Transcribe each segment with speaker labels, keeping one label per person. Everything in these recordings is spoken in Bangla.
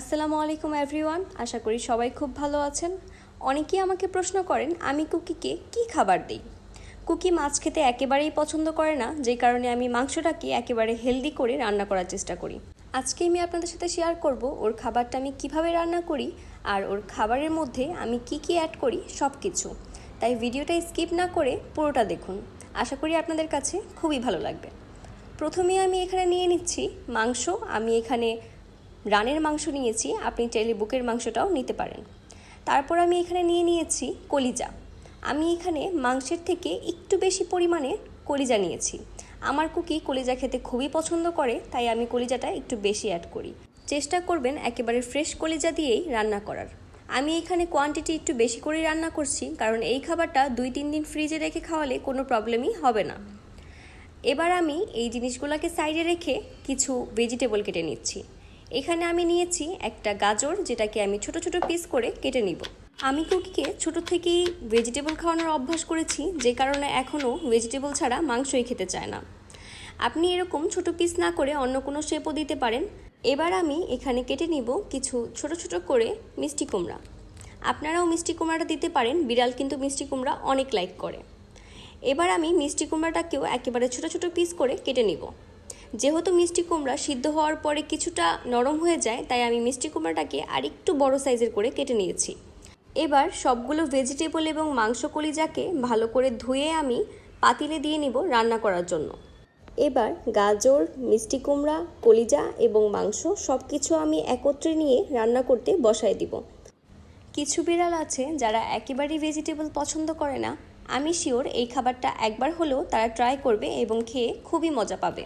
Speaker 1: আসসালামু আলাইকুম এভরিওয়ান আশা করি সবাই খুব ভালো আছেন। অনেকেই আমাকে প্রশ্ন করেন, আমি কুকিকে কি খাবার দিই? কুকি মাছ খেতে একেবারেই পছন্দ করে না, যে কারণে আমি মাংসটাকে একেবারে হেলদি করে রান্না করার চেষ্টা করি। আজকে আমি আপনাদের সাথে শেয়ার করব, ওর খাবারটা আমি কীভাবে রান্না করি আর ওর খাবারের মধ্যে আমি কি কি অ্যাড করি সব কিছু তাই ভিডিওটা স্কিপ না করে পুরোটা দেখুন। আশা করি আপনাদের কাছে খুবই ভালো লাগবে। প্রথমে আমি এখানে নিয়ে নিচ্ছি মাংস। আমি এখানে রানের মাংস নিয়েছি, আপনি চাইলে বুকের মাংসটাও নিতে পারেন। তারপর আমি এখানে নিয়ে নিয়েছি কলিজা। আমি এখানে মাংসের থেকে একটু বেশি পরিমাণে কলিজা নিয়েছি। আমার কুকি কলিজা খেতে খুবই পছন্দ করে, তাই আমি কলিজাটা একটু বেশি অ্যাড করি। চেষ্টা করবেন একেবারে ফ্রেশ কলিজা দিয়েই রান্না করার। আমি এখানে কোয়ান্টিটি একটু বেশি করেই রান্না করছি, কারণ এই খাবারটা দুই তিন দিন ফ্রিজে রেখে খাওয়ালে কোনো প্রবলেমই হবে না। এবার আমি এই জিনিসগুলোকে সাইডে রেখে কিছু ভেজিটেবল কেটে নিচ্ছি। এখানে আমি নিয়েছি একটা গাজর, যেটাকে আমি ছোট ছোট পিস করে কেটে নিব। আমি কুকিকে ছোট থেকেই ভেজিটেবল খাওয়ানোর অভ্যাস করেছি, যে কারণে এখনও ভেজিটেবল ছাড়া মাংসই খেতে চায় না। আপনি এরকম ছোট পিস না করে অন্য কোনো শেপও দিতে পারেন। এবার আমি এখানে কেটে নিব কিছু ছোট ছোট করে মিষ্টি কুমড়া। আপনারাও মিষ্টি কুমড়াটা দিতে পারেন, বিড়াল কিন্তু মিষ্টি কুমড়া অনেক লাইক করে। এবার আমি মিষ্টি কুমড়াটাকেও একেবারে ছোট ছোট পিস করে কেটে নিব। যেহেতু মিষ্টি কুমড়া সিদ্ধ হওয়ার পরে কিছুটা নরম হয়ে যায়, তাই আমি মিষ্টি কুমড়াটাকে আরেকটু বড় সাইজের করে কেটে নিয়েছি। এবার সবগুলো ভেজিটেবল এবং মাংস কলিজাকে ভালো করে ধুয়ে আমি পাতিলে দিয়ে নিব রান্না করার জন্য। এবার গাজর, মিষ্টি কুমড়া, কলিজা এবং মাংস সব কিছু আমি একত্রে নিয়ে রান্না করতে বসায় দিব। কিছু বিড়াল আছে যারা একেবারেই ভেজিটেবল পছন্দ করে না। আমি শিওর এই খাবারটা একবার হলেও তারা ট্রাই করবে এবং খেয়ে খুবই মজা পাবে।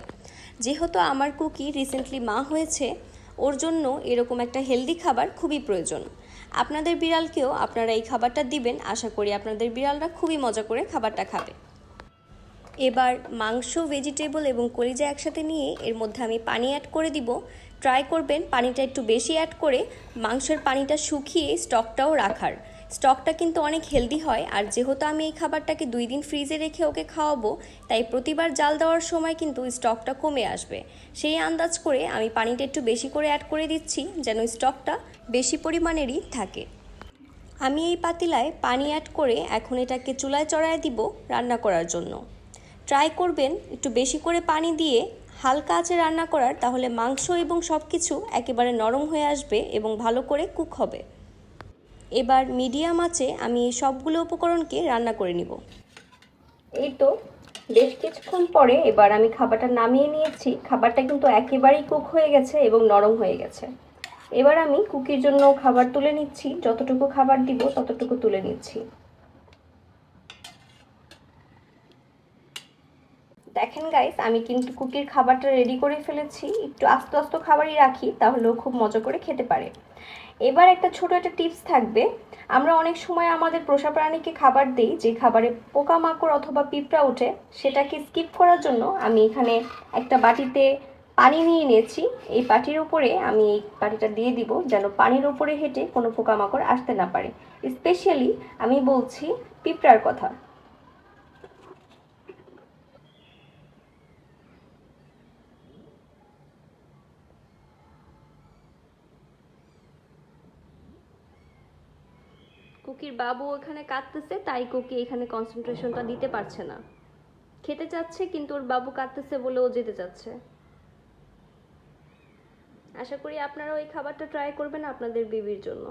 Speaker 1: যেহেতু আমার কুকি রিসেন্টলি মা হয়েছে, ওর জন্য এরকম একটা হেলদি খাবার খুবই প্রয়োজন। আপনাদের বিড়ালকেও আপনারা এই খাবারটা দিবেন, আশা করি আপনাদের বিড়ালরা খুবই মজা করে খাবারটা খাবে। এবার মাংস ভেজিটেবল এবং কলিজা একসাথে নিয়ে এর মধ্যে আমি পানি অ্যাড করে দিব। ট্রাই করবেন, পানিটা একটু বেশি অ্যাড করে মাংসের পানিটা শুকিয়ে স্টকটাও রাখার। স্টকটা কিন্তু অনেক হেলদি হয়, আর যেহেতু আমি এই খাবারটাকে দুই দিন ফ্রিজে রেখে ওকে খাওয়াবো, তাই প্রতিবার জাল দেওয়ার সময় কিন্তু স্টকটা কমে আসবে। সেই আন্দাজ করে আমি পানিটা একটু বেশি করে অ্যাড করে দিচ্ছি, যেন স্টকটা বেশি পরিমাণেরই থাকে। আমি এই পাতিলায় পানি অ্যাড করে এখন এটাকে চুলায় চড়ায় দিব রান্না করার জন্য। ট্রাই করবেন একটু বেশি করে পানি দিয়ে হালকা আঁচে রান্না করার, তাহলে মাংস এবং সব কিছু একেবারে নরম হয়ে আসবে এবং ভালো করে কুক হবে। এবার মিডিয়াম আছে, আমি সবগুলো উপকরণকে রান্না করে নিব। এই তো, বেশ কিছুক্ষণ পরে এবার আমি খাবারটা নামিয়ে নিয়েছি। খাবারটা কিন্তু একেবারেই কুক হয়ে গেছে এবং নরম হয়ে গেছে। এবার আমি কুকির জন্য খাবার তুলে নিচ্ছি। যতটুকু খাবার দিব, ততটুকু তুলে নিচ্ছি। দেখেন গাইস আমি কিন্তু কুকির খাবারটা রেডি করে ফেলেছি। একটু আস্তে আস্তে খাবারই রাখি, তাহলেও খুব মজা করে খেতে পারে। এবার একটা ছোট একটা টিপস থাকবে। আমরা অনেক সময় আমাদের পোষা প্রাণীকে খাবার দিই, যে খাবারে পোকামাকড় অথবা পিঁপড়া ওঠে, সেটাকে স্কিপ করার জন্য আমি এখানে একটা বাটিতে পানি নিয়ে নিয়েছি। এই পাটির উপরে আমি এই পাটিটা দিয়ে দিব, যেন পানির উপরে হেঁটে কোনো পোকামাকড় আসতে না পারে। স্পেশালি আমি বলছি পিঁপড়ার কথা। কুকির বাবু ওখানে কাঁদতেছে, তাই কুকি এখানে কনসেন্ট্রেশনটা দিতে পারছে না। খেতে চাচ্ছে, কিন্তু ওর বাবু কাঁদতেছে বলে ও যেতে চাচ্ছে। আশা করি আপনারা ওই খাবারটা ট্রাই করবেন আপনাদের বেবির জন্য।